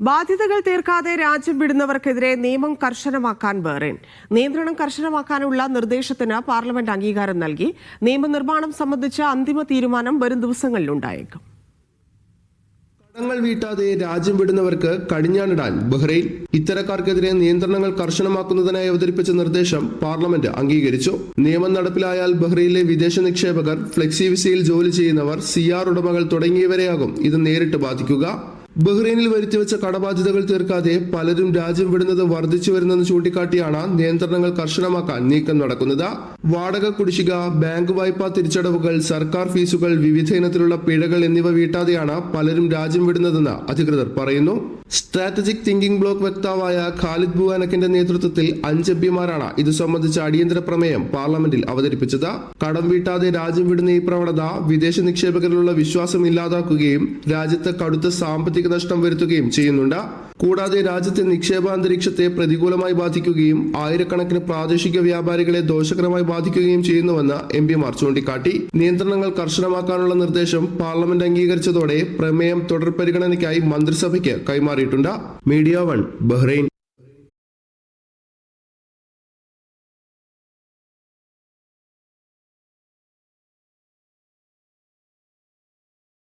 ബാധ്യതകൾ തീർക്കാതെ രാജ്യം വിടുന്നവർക്കെതിരെ നിയമം കർശനമാക്കാൻ ബഹ്റൈൻ നിയന്ത്രണം കർശനമാക്കാനുള്ള നിർദ്ദേശത്തിന് പാർലമെന്റ് അംഗീകാരം നൽകി. നിയമനിർമ്മാണം സംബന്ധിച്ച അന്തിമ തീരുമാനം വരും ദിവസങ്ങളിൽ ഉണ്ടായേക്കും കടങ്ങൾ വീട്ടാതെ രാജ്യം വിടുന്നവർക്ക് കടിഞ്ഞാണിടാൻ ബഹ്റൈൻ. ഇത്തരക്കാർക്കെതിരെ നിയന്ത്രണങ്ങൾ കർശനമാക്കുന്നതിനായി അവതരിപ്പിച്ച നിർദ്ദേശം പാർലമെന്റ് അംഗീകരിച്ചു. നിയമം നടപ്പിലായാൽ ബഹ്റൈനിലെ വിദേശ നിക്ഷേപകർ ഫ്ലെക്സി വിസയിൽ ജോലി ചെയ്യുന്നവർ സിആർ ഉടമകൾ തുടങ്ങിയവരെയാകും ഇത് നേരിട്ട് ബാധിക്കുക. ബഹ്റൈനിൽ വരുത്തിവെച്ച കടബാധ്യതകൾ തീർക്കാതെ പലരും രാജ്യം വിടുന്നത് വർദ്ധിച്ചു വരുന്നെന്ന് ചൂണ്ടിക്കാട്ടിയാണ് നിയന്ത്രണങ്ങൾ കർശനമാക്കാൻ നീക്കം നടക്കുന്നത്. വാടക കുടിശ്ശിക ബാങ്ക് വായ്പാ തിരിച്ചടവുകൾ സർക്കാർ ഫീസുകൾ വിവിധ ഇനത്തിലുള്ള പിഴകൾ എന്നിവ വീട്ടാതെയാണ് പലരും രാജ്യം വിടുന്നതെന്ന് അധികൃതർ പറയുന്നു. സ്ട്രാറ്റജിക് തിങ്കിംഗ് ബ്ലോക്ക് വക്താവായ ഖാലിദ് ബുവാനക്കിന്റെ നേതൃത്വത്തിൽ അഞ്ച് എംപിമാരാണ് ഇത് സംബന്ധിച്ച അടിയന്തര പ്രമേയം പാർലമെന്റിൽ അവതരിപ്പിച്ചത്. കടം വീട്ടാതെ രാജ്യം വിടുന്ന ഈ പ്രവണത വിദേശ നിക്ഷേപകരിലുള്ള വിശ്വാസം ഇല്ലാതാക്കുകയും രാജ്യത്ത് കടുത്ത സാമ്പത്തിക നഷ്ടം വരുത്തുകയും ചെയ്യുന്നുണ്ട്. കൂടാതെ രാജ്യത്തെ നിക്ഷേപാന്തരീക്ഷത്തെ പ്രതികൂലമായി ബാധിക്കുകയും ആയിരക്കണക്കിന് പ്രാദേശിക വ്യാപാരികളെ ദോഷകരമായി ബാധിക്കുകയും ചെയ്യുന്നുവെന്ന് എം പിമാർ ചൂണ്ടിക്കാട്ടി. നിയന്ത്രണങ്ങൾ കർശനമാക്കാനുള്ള നിർദ്ദേശം പാർലമെന്റ് അംഗീകരിച്ചതോടെ പ്രമേയം തുടർ പരിഗണനയ്ക്കായി മന്ത്രിസഭയ്ക്ക് കൈമാറിയിട്ടുണ്ട്. Media one Bahrain.